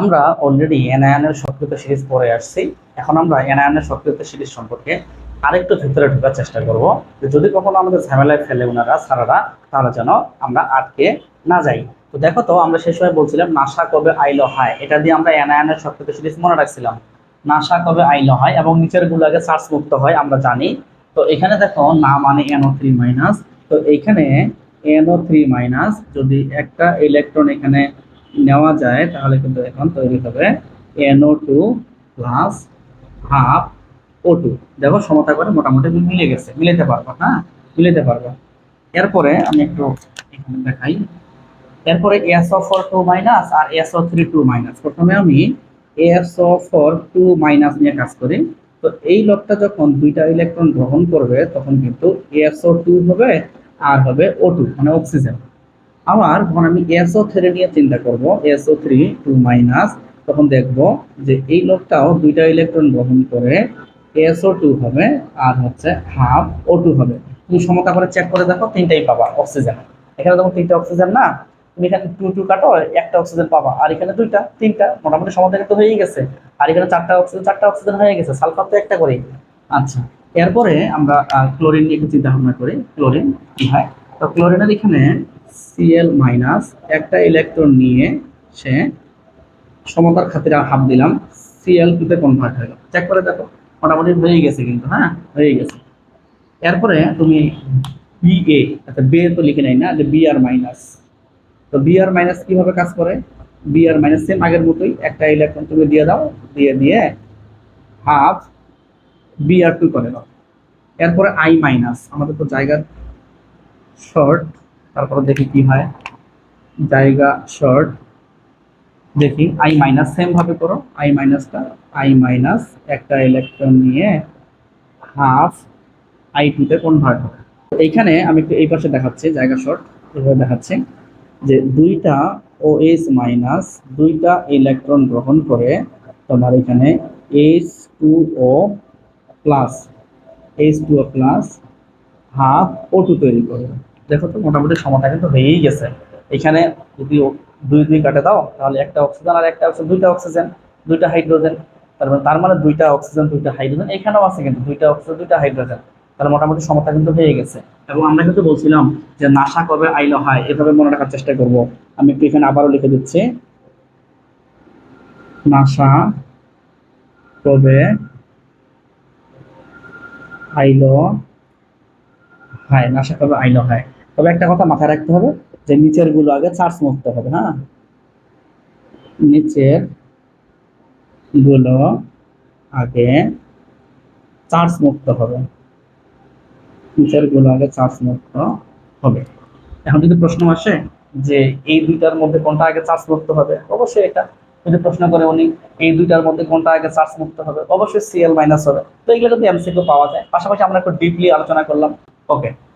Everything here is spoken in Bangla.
আমরা অলরেডি এনআইএনের সক্রিয়তা সিরিজ পরে আসছি। এখন আমরা এনআইএনের সক্রিয়তা সিরিজ সম্পর্কে আরেকটু ভিতরে ঢোকার চেষ্টা করব। যে যদি কখনো আমাদের ঝামেলায় ফেলে ওনারা সারারা, তারা যেন আমরা আটকে না যাই। তো দেখো তো, আমরা সেই সময় বলছিলাম, নাসা কবে আইলো হয়? এটা দিয়ে আমরা এনআইএনের সক্রিয়তা সিরিজ মনে রাখছিলাম। নাসা কবে আইলো হয়? এবং নিচের গুলাকে চার্জ মুক্ত হয়, আমরা জানি। তো এখানে দেখো, না মানে এনও থ্রি মাইনাস তো এইখানে এনও থ্রি মাইনাস যদি একটা ইলেকট্রন এখানে নেওয়া যায়, তাহলে কিন্তু এখন তৈরি হবে NO two plus half O two দেখো সমতা করে মোটামুটি মিলে গেছে। মিলাতে পারব হ্যাঁ মিলাতে পারব। এরপরে আমি একটু এখানে দেখাই। এরপরে S O four two minus আর S O three two minus প্রথমে আমি S O four two minus নিয়ে কাজ করি। তো এই লোকটা যখন দুইটা ইলেকট্রন গ্রহণ করবে, তখন কিন্তু এসও টু হবে আর হবে ও টু মানে অক্সিজেন আবার যখন আমি এসও থ্রি নিয়ে চিন্তা করব এসও থ্রি টু মাইনাস তখন দেখব যে এই লোকটাও দুইটা ইলেকট্রন গ্রহণ করে এসও টু হবে আর হচ্ছে হাফ ও টু হবে। তুমি সমতা করে চেক করে দেখো, তিনটাই পাবা অক্সিজেন এখানে তখন তিনটা অক্সিজেন না? তুমি এখানে টু টু কাটো, একটা অক্সিজেন পাবা। আর এখানে দুইটা, তিনটা, মোটামুটি সমতা কিন্তু হয়েই গেছে। আর এখানে চারটা অক্সিজেন চারটা অক্সিজেন হয়ে গেছে সালফার তো একটা করেই। আচ্ছা এরপরে আমরা ক্লোরিন নিয়ে একটু চিন্তা ভাবনা করি। ক্লোরিন কি হয়? তো ক্লোরিনের এখানে সিএল মাইনাস একটা ইলেকট্রন নিয়ে সে সমতার খাতিরে হাফ দিলাম। সিএল টুতে কনভার্ট হয়ে গেল। চেক করে দেখো, মোটামুটি হয়ে গেছে কিন্তু হ্যাঁ? হয়ে গেছে। এরপরে তুমি বিএ আচ্ছা বে তো লিখে নেই না, যে বি আর মাইনাস তো বি আর মাইনাস কীভাবে কাজ করে? বি আর মাইনাস সেম আগের মতোই একটা ইলেকট্রন তুমি দিয়ে দাও, দিয়ে দিয়ে হাফ বি আর টু করে দাও। এরপরে আই মাইনাস আমাদের তো জায়গার শর্ট তারপরে দেখি কি হয়। জায়গা শর্ট দেখি আই মাইনাস সেম ভাবে করো। আই মাইনাসটা আই মাইনাস একটা ইলেকট্রন নিয়ে হাফ আই টুতে কনভার্ট হবে। এইখানে আমি একটু এই পাশে দেখাচ্ছি, জায়গা শর্ট এভাবে দেখাচ্ছি যে দুইটা ও এস মাইনাস দুইটা ইলেকট্রন গ্রহণ করে তোমার এখানে H two O plus H two O plus half O two তৈরি করবে। দেখো তো, মোটামুটি সমতা কিন্তু হয়েই গেছে। এখানে যদি দুই দুই কাটে দাও, তাহলে একটা অক্সিজেন আর একটা অক্সিজেন দুইটা অক্সিজেন দুইটা হাইড্রোজেন তার মানে তার মানে দুইটা অক্সিজেন দুইটা হাইড্রোজেন এখানেও আছে কিন্তু দুইটা অক্সিজেন দুইটা হাইড্রোজেন তাহলে মোটামুটি সমতা কিন্তু হয়ে গেছে। এবং আমরা কিন্তু বলছিলাম যে নাসা কবে আইলো হয়, এভাবে মনে রাখার চেষ্টা করব। আমি একটু এখানে আবারও লিখে দিচ্ছি। নাসা কবে আইলো হয়, নাসা কবে আইলো হয়। তবে একটা কথা মাথায় রাখতে হবে যে নিচেরগুলো আগে চার্জ মুক্ত হবে হ্যাঁ? নিচেরগুলো আগে চার্জ মুক্ত হবে। নিচেরগুলো আগে চার্জ মুক্ত হবে। এখন যদি প্রশ্ন আসে যে এই দুইটার মধ্যে কোনটা আগে চার্জ মুক্ত হবে, অবশ্যই এটা। যদি প্রশ্ন করে উনি এই দুইটার মধ্যে কোনটা আগে চার্জ মুক্ত হবে, অবশ্যই সিএল মাইনাস হবে। তো এগুলো যদি এমসিকিউ পাওয়া যায়, পাশাপাশি আমরা একটু ডিপলি আলোচনা করলাম। ওকে